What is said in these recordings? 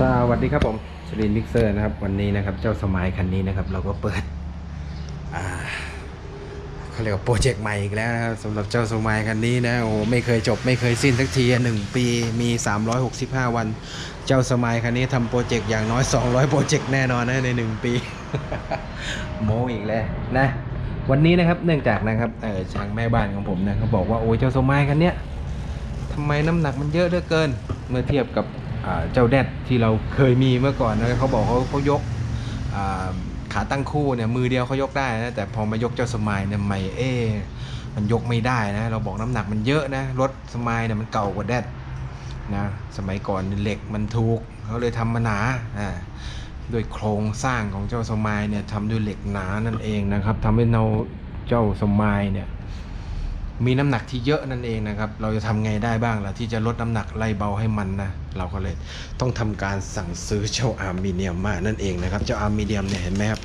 สวัสดีครับผมชลินมิกเซอร์นะครับ วันนี้นะครับ เจ้าสมัยคันนี้นะครับ เราก็เปิดอ่าเขาเรียกว่าโปรเจกต์ใหม่อีกแล้วนะครับสำหรับเจ้าสมัยคันนี้นะโอ้ไม่เคยจบไม่เคยสิ้นสักทีหนึ่งปีมี 365 วัน เจ้าสมัยคันนี้ทำโปรเจกต์อย่างน้อย 200 โปรเจกต์แน่นอนนะใน 1 ปี โมอีกแล้วนะวันนี้นะครับเนื่องจากนะครับเออทางแม่บ้านของผมนะเขาบอกว่าโอ้ยเจ้าสมัยคันเนี้ยทำไมน้ำหนักมันเยอะเหลือเกิน เมื่อเทียบกับ เจ้าแดดที่เราเคยมีเมื่อก่อนนะเขาบอกเขาเขายกขาตั้งคู่เนี่ยมือเดียวเขายกได้นะแต่พอมายกเจ้าสมายเนี่ยไม่เอ๊มันยกไม่ได้นะ เราบอกน้ำหนักมันเยอะนะรถสมายเนี่ยมันเก่ากว่าแดดนะสมัยก่อนเหล็กมันถูกเขาเลยทำมาหนาอ่าด้วยโครงสร้างของเจ้าสมายเนี่ยทำด้วยเหล็กหนานั่นเองนะครับทำให้เราเจ้าสมายเนี่ย มีน้ำหนักที่เยอะนั่นเองนะครับ เราจะทำไงได้บ้างล่ะที่จะลดน้ำหนักไล่เบาให้มันนะ เราก็เลยต้องทำการสั่งซื้อเจ้าอาร์มิเนียมมานั่นเองนะครับ เจ้าอาร์มิเนียมเนี่ยเห็นไหมครับ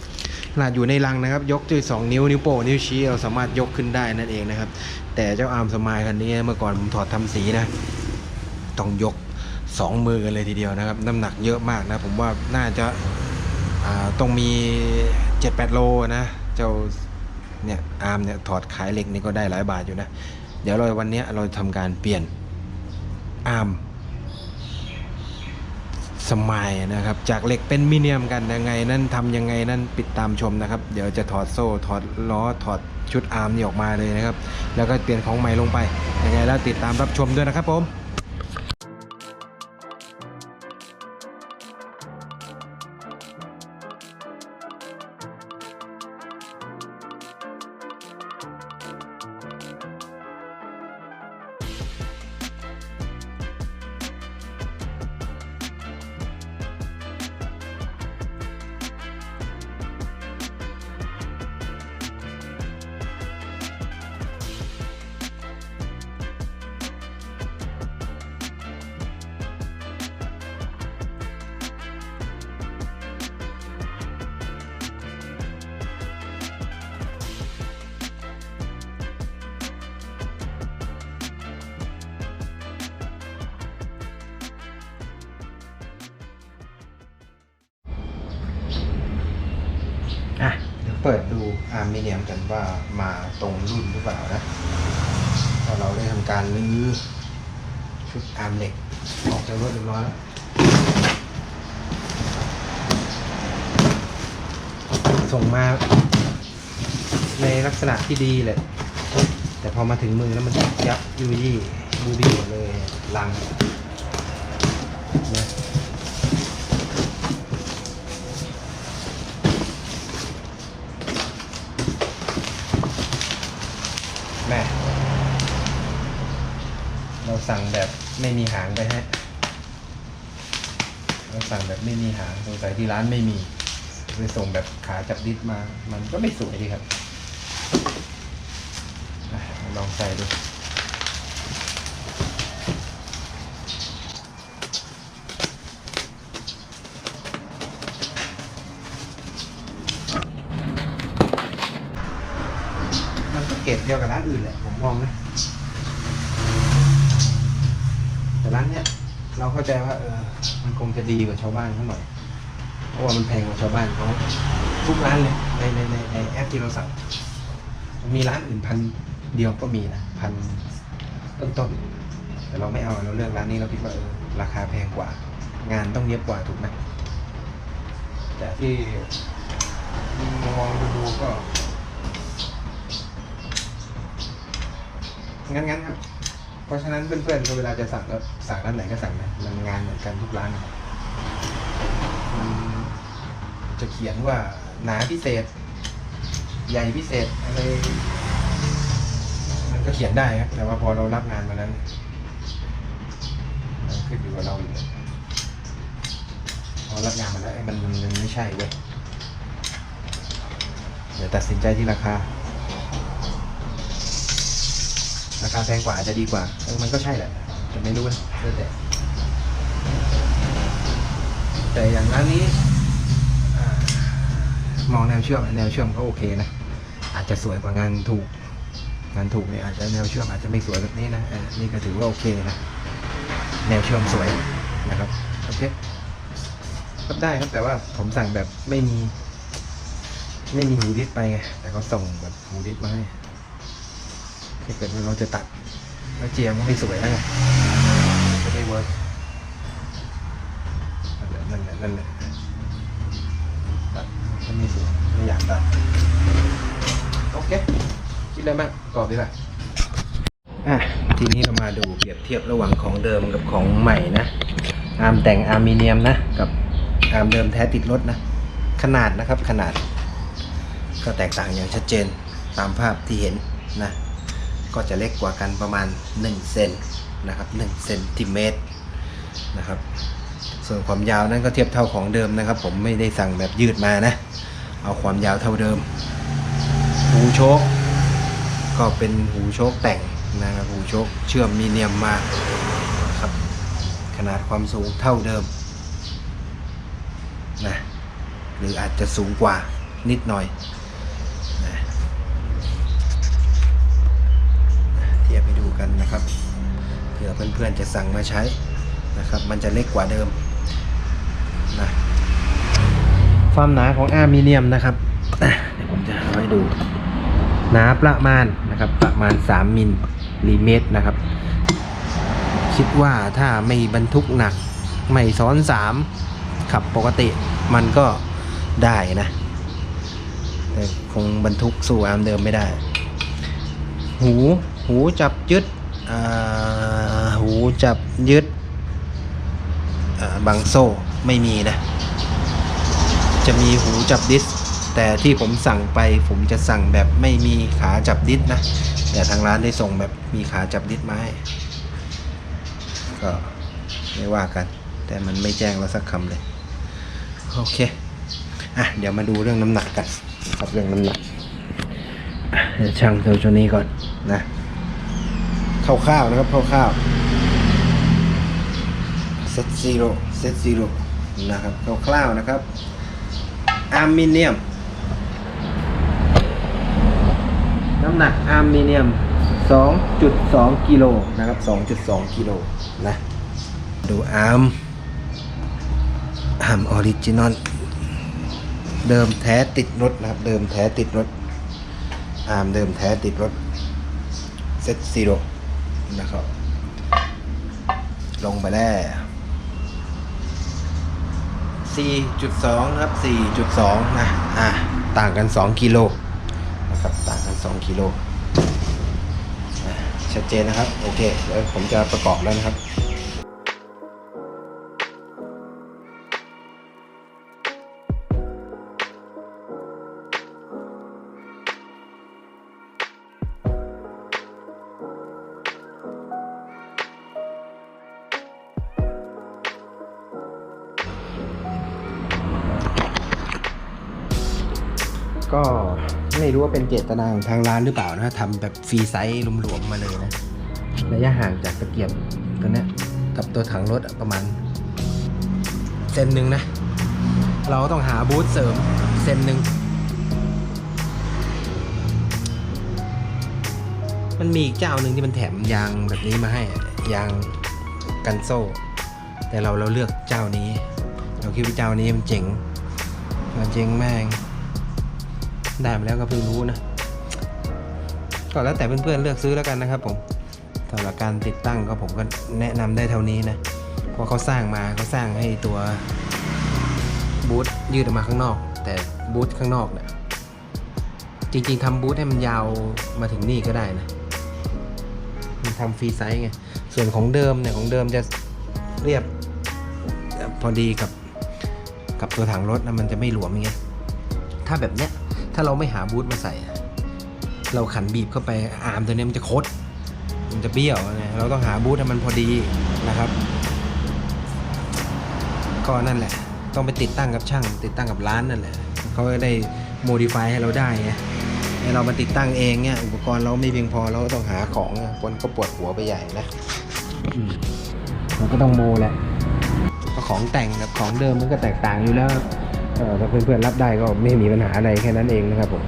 ขนาดอยู่ในรังนะครับ ยกด้วย2นิ้วนิ้วโป้นิ้วชี้เราสามารถยกขึ้นได้นั่นเองนะครับ แต่เจ้าอาร์มสมายคันนี้เมื่อก่อนผมถอดทำสีนะ ต้องยก 2 มือกันเลยทีเดียวนะครับ น้ำหนักเยอะมากนะ ผมว่าน่าจะาต้องมี 7-8 โลนะ เจ้า เนี่ยอาร์มเนี่ยถอดขายเหล็กนี่ก็ได้หลายบาทอยู่นะ เดี๋ยวเราวันนี้เราทำการเปลี่ยนอาร์มสมายนะครับ จากเหล็กเป็นมิเนียมกันยังไงนั่นทำยังไงนั่นปิดตามชมนะครับ เดี๋ยวจะถอดโซ่ถอดล้อถอดชุดอาร์มนี่ออกมาเลยนะครับ แล้วก็เปลี่ยนของใหม่ลงไปยังไงแล้วติดตามรับชมด้วยนะครับผม อะเดี๋ยวเปิดดูอาร์มิเนียมกันว่ามาตรงรุ่นหรือเปล่านะพอเราได้ทำการรื้อชุดอาร์มเหล็ก ออกจากรถเรียบร้อยแล้วส่งมาในลักษณะที่ดีเลย แต่พอมาถึงมือแล้วมันยับยุยยี่บูบี้หมดเลยลังนะ แม่ เรา สั่งแบบไม่มีหางไปฮะเราสั่งแบบไม่มีหางสงสัยที่ร้านไม่มีเลยส่งแบบขาจับดิสมา มันก็ไม่สวยดีครับอลองใส่ดูมันก็เกรดเดียวกับร้านอื่นแหละผมมองนะ ร้านเนี้ยเราเข้าใจว่าเออมันคงจะดีกว่าชาวบ้านเขาหน่อยเพราะว่ามันแพงกว่าชาวบ้านเขาทุกร้านเลยในในในในแอปที่เราสั่งมีร้านอื่นพันเดียวก็มีนะพันต้นต้นๆแต่เราไม่เอาเราเลือกร้านนี้เราคิดว่าเออราคาแพงกว่า งานต้องเย็บกว่าถูกไหมแต่ที่มองดูก็งั้นงั้นครับ ราะฉะนั้นเพื่อนๆก็เวลาจะสั่งก็สั่งร้านไหนก็สั่งนะมันงานเหมือนกันทุกร้านมันจะเขียนว่าหนาพิเศษ ใหญ่พิเศษอะไรมันก็เขียนได้ครับ แต่ว่าพอเรารับงานมาแล้วเนี่ยมันขึ้นอยู่กับเราอยู่พอรับงานมาแล้วมันมันมันไม่ใช่เว้ยเดี๋ยวตัดสินใจที่ราคา ราคาแพงกว่าอาจจะดีกว่าเออมันก็ใช่แหละ แต่ไม่รู้นะแล้วแต่แต่อย่างร้านนี้มองแนวเชื่อมแนวเชื่อมก็โอเคนะ อาจจะสวยกว่างานถูก งานถูกเนี่ยอาจจะแนวเชื่อมอาจจะไม่สวยแบบนี้นะนี่ก็ถือว่าโอเคนะ แนวเชื่อมสวยนะครับโอเคครับได้ครับแต่ว่าผมสั่งแบบไม่มี ไม่มีหูดิสไปไงแต่เขาส่งแบบหูดิสมาให้ ถ้าเกิดว่าเราจะตัดแล้วเจียมก็ไม่สวยแล้วไงจะไม่เวิร์กนั่นแหละนั่นแหละตัดก็ไม่สวยไม่อยากตัดโอเคคิดอะไรบ้างตอบดีกว่าอะทีนี้เรามาดูเปรียบเทียบระหว่างของเดิมกับของใหม่นะอาร์มแต่งอาร์มิเนียมนะกับอาร์มเดิมแท้ติดรถนะ ขนาดนะครับขนาด ก็แตกต่างอย่างชัดเจนตามภาพที่เห็นนะ ก็จะเล็กกว่ากันประมาณ1เซนนะครับ1เซนติเมตรนะครับ ส่วนความยาวนั้นก็เทียบเท่าของเดิมนะครับ ผมไม่ได้สั่งแบบยืดมานะ เอาความยาวเท่าเดิม หูโชคก็เป็นหูโชคแต่งนะครับหูโชคเชื่อมมีเนียมมาครับขนาดความสูงเท่าเดิมนะหรืออาจจะสูงกว่านิดหน่อยนะเทียบให้ดู กันนะครับเผื่อเพื่อนๆจะสั่งมาใช้นะครับ มันจะเล็กกว่าเดิมนะความหนาของอาร์มิเนียมนะครับเดี๋ยวผมจะเอาให้ดูหนาประมาณนะครับประมาณ 3มิลลิเมตรนะครับ คิดว่าถ้าไม่บรรทุกหนัก ไม่ซ้อนสามขับปกติมันก็ได้นะ แต่คงบรรทุกสู่อาร์มเดิมไม่ได้ หู หูจับยึดหูจับยึดอ่าบังโซ่ไม่มีนะ จะมีหูจับดิส แต่ที่ผมสั่งไปผมจะสั่งแบบไม่มีขาจับดิสนะ แต่ทางร้านได้ส่งแบบมีขาจับดิสมาให้ ก็ไม่ว่ากัน แต่มันไม่แจ้งเราสักคำเลย โอเค อะ เดี๋ยวมาดูเรื่องน้ำหนักกันครับเรื่องน้ำหนักอะเดี๋ยวช่างตัวตัวนี้ก่อน นะคร่าวๆนะครับคร่าวๆเซตซีโร่เซตซีโร่นะครับคร่าวๆนะครับอาร์มิเนียม น้ำหนักอาร์มิเนียม 2.2 กิโลนะครับ 2.2 กิโลนะ ดูอาร์มอาร์มออริจินอลเดิมแท้ติดรถนะครับ เดิมแท้ติดรถอาร์มเดิมแท้ติดรถ เซตซีโร่นะครับ ลงไปแล้ว4.2นะครับ4.2นะอะต่างกัน 2 กิโลนะครับต่างกัน 2 กิโลชัดเจนนะครับ โอเคเดี๋ยวผมจะประกอบแล้วนะครับ ไม่รู้ว่าเป็นเจตนาของทางร้านหรือเปล่านะทำแบบฟรีไซส์หลวมๆมาเลยนะระยะห่างจากตะเกียบตัวเนี้ยกับตัวถังรถประมาณเซนหนึ่งนะ เราก็ต้องหาบูธเสริมเซนหนึ่งมันมีอีกเจ้าหนึ่งที่มันแถมยางแบบนี้มาให้ยางกันโซ่ แต่เราเราเลือกเจ้านี้ เราคิดว่าเจ้านี้มันเจ๋งมันเจ๋งแม่ง ได้มาแล้วก็เพิ่งรู้นะ ก็แล้วแต่เพื่อนๆเลือกซื้อแล้วกันนะครับผมสำหรับการติดตั้งก็ผมก็แนะนำได้เท่านี้นะ เพราะเขาสร้างมาเขาสร้างให้ตัวบูทยืดออกมาข้างนอก แต่บูทข้างนอกเนี่ยจริงๆทำบูทให้มันยาวมาถึงนี่ก็ได้นะ มันทำฟรีไซส์ไง ส่วนของเดิมเนี่ยของเดิมจะเรียบพอดีกับกับตัวถังรถนะมันจะไม่หลวมอย่างถ้าแบบเนี้ยาเราไม่หาบูทมาใส่อะเราขันบีบเข้าไปอาร์มตัวเนี้ยมันจะคด มันจะเบี้ยวไงเราต้องหาบูทให้มันพอดีนะครับ ก็นั่นแหละ ต้องไปติดตั้งกับช่าง ติดตั้งกับร้านนั่นแหละเขาก็ได้โมดิฟายให้เราได้ไงให้เรามาติดตั้งเองเนี่ยอุปกรณ์เราไม่เพียงพอเราก็ต้องหาของอะคนก็ปวดหัวไปใหญ่นะอืมเราก็ต้องโมแหละเพราะของแต่งกับของเดิมมันก็แตกต่างอยู่แล้วเออ ถ้าเพื่อนๆรับได้ก็ไม่มีปัญหาอะไรแค่นั้นเองนะครับผม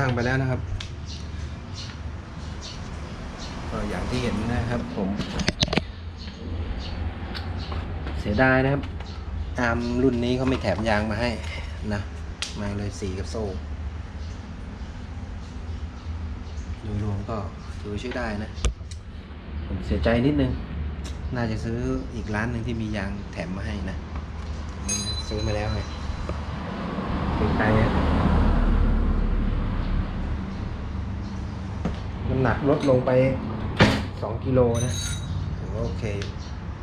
ติดตั้งไปแล้วนะครับก็อย่างที่เห็นนะครับผม เสียดายนะครับอาร์มรุ่นนี้เขาไม่แถมยางมาให้นะมาเลยสีกับโซ่โดยรวมก็ถือว่าใช้ได้นะ ผมเสียใจนิดนึง น่าจะซื้ออีกร้านหนึ่งที่มียางแถมมาให้นะ ซื้อมาแล้วไงไกลๆอ น้ำหนักลดลงไปสองกิโลนะถือว่าโอเค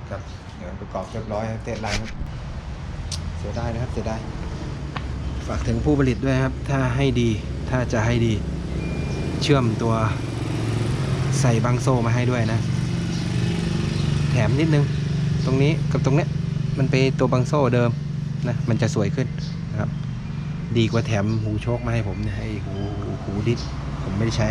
กับเดี๋ยวประกอบเรียบร้อยเตะลายครับเสียไดายนะครับเสียไดายฝากถึงผู้ผลิตด้วยครับ ถ้าให้ดีถ้าจะให้ดีเชื่อมตัวใส่บังโซ่มาให้ด้วยนะ แถมนิดนึง ตรงนี้กับตรงเนี้ยมันเป็นตัวบังโซ่เดิมนะมันจะสวยขึ้นนะครับ ดีกว่าแถมหูโชคมาให้ผมเนี่ยไอ้หูหูดิสผมไม่ได้ใช้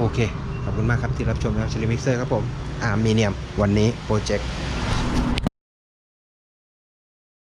โอเค ขอบคุณมากครับที่รับชมนะครับชลิมิกเซอร์ครับผมอาร์มีเนียม วันนี้โปรเจกต์